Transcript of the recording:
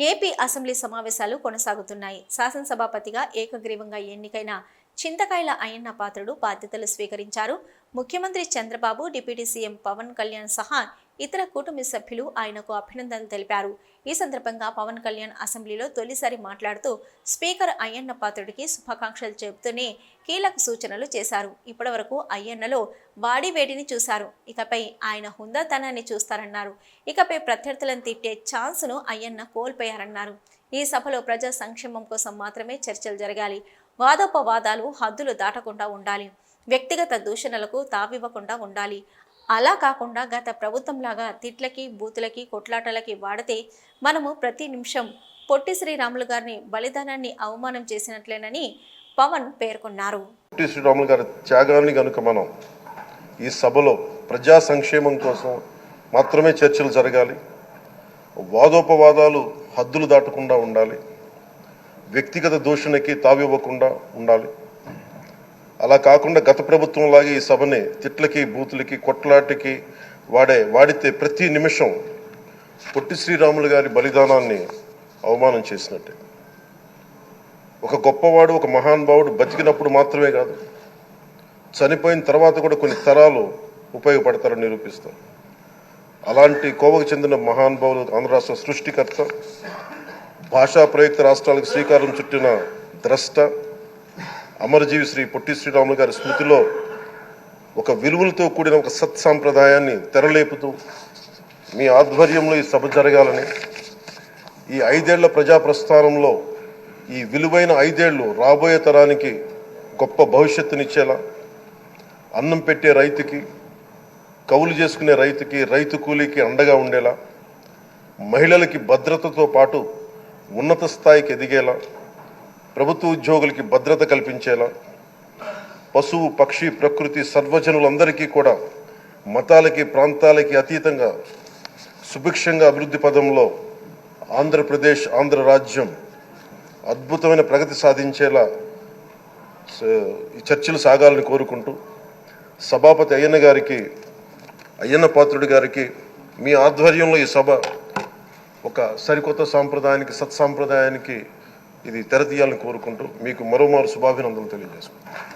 AP assembly సమావేశాలు కొనసాగుతున్నాయి. శాసనసభాపతిగా ఏకగ్రీవంగా ఎన్నికైన చింతకాయల అయ్యన్న పాత్రుడు బాధ్యతలు స్వీకరించారు. ముఖ్యమంత్రి చంద్రబాబు డిప్యూటీ సీఎం పవన్ కళ్యాణ్ సహా ఇతర కుటుంబ సభ్యులు ఆయనకు అభినందనలు తెలిపారు. ఈ సందర్భంగా పవన్ కళ్యాణ్ అసెంబ్లీలో తొలిసారి మాట్లాడుతూ స్పీకర్ అయ్యన్న పాత్రుడికి శుభాకాంక్షలు చెబుతూనే కీలక సూచనలు చేశారు. ఇప్పటివరకు అయ్యన్నలో వాడి వేడిని చూశారు. ఇకపై ఆయన హుందాతనాన్ని చూస్తారన్నారు. ఇకపై ప్రత్యర్థులను తిట్టే ఛాన్స్ను అయ్యన్న కోల్పోయారన్నారు. ఈ సభలో ప్రజా సంక్షేమం కోసం మాత్రమే చర్చలు జరగాలి. వాదోపవాదాలు హద్దులు దాటకుండా ఉండాలి. వ్యక్తిగత దూషణలకు తావివ్వకుండా ఉండాలి. అలా కాకుండా గత ప్రభుత్వంలాగా తిట్లకి బూతులకి కొట్లాటలకి వాడితే మనము ప్రతి నిమిషం పొట్టి శ్రీరాములు గారిని బలిదానాన్ని అవమానం చేసినట్లేనని పవన్ పేర్కొన్నారు. పొట్టి శ్రీరాములు గారి త్యాగాన్ని కనుక మనం ఈ సభలో ప్రజా సంక్షేమం కోసం మాత్రమే చర్చలు జరగాలి వాదోపవాదాలు హద్దులు దాటకుండా ఉండాలి వ్యక్తిగత దూషణకి తావివ్వకుండా ఉండాలి. అలా కాకుండా గత ప్రభుత్వంలాగే ఈ సభని తిట్లకి బూతులకి కొట్లాటికి వాడే వాడితే ప్రతి నిమిషం పొట్టి శ్రీరాములు గారి బలిదానాన్ని అవమానం చేసినట్టే. ఒక గొప్పవాడు ఒక మహానుభావుడు బతికినప్పుడు మాత్రమే కాదు చనిపోయిన తర్వాత కూడా కొన్ని తరాలు ఉపయోగపడతారని నిరూపిస్తారు. అలాంటి కోవకు చెందిన మహానుభావులు ఆంధ్ర రాష్ట్ర సృష్టికర్త భాషా ప్రయుక్త రాష్ట్రాలకు శ్రీకారం చుట్టిన ద్రష్ట అమరజీవి శ్రీ పొట్టి శ్రీరాములు గారి స్మృతిలో ఒక విలువలతో కూడిన ఒక సత్సాంప్రదాయాన్ని తెరలేపుతూ మీ ఆధ్వర్యంలో ఈ సభ జరగాలని ఈ ఐదేళ్ళ ప్రజా ప్రస్థానంలో ఈ విలువైన ఐదేళ్ళు రాబోయే తరానికి గొప్ప భవిష్యత్తునిచ్చేలా అన్నం పెట్టే రైతుకి కౌలు చేసుకునే రైతుకి రైతు కూలీకి అండగా ఉండేలా మహిళలకి భద్రతతో పాటు ఉన్నత స్థాయికి ఎదిగేలా ప్రభుత్వ ఉద్యోగులకి భద్రత కల్పించేలా పశువు పక్షి ప్రకృతి సర్వజనులందరికీ కూడా మతాలకి ప్రాంతాలకి అతీతంగా సుభిక్షంగా అభివృద్ధి పదంలో ఆంధ్రప్రదేశ్ ఆంధ్ర రాజ్యం అద్భుతమైన ప్రగతి సాధించేలా ఈ చర్చలు సాగాలని కోరుకుంటూ సభాపతి అయ్యన్న గారికి అయ్యన్న పాత్రుడి గారికి మీ ఆధ్వర్యంలో ఈ సభ ఒక సరికొత్త సాంప్రదాయానికి సత్సాంప్రదాయానికి ఇది తెరతీయాలని కోరుకుంటూ మీకు మరోమారు శుభాభినందనలు తెలియజేసుకుంటాను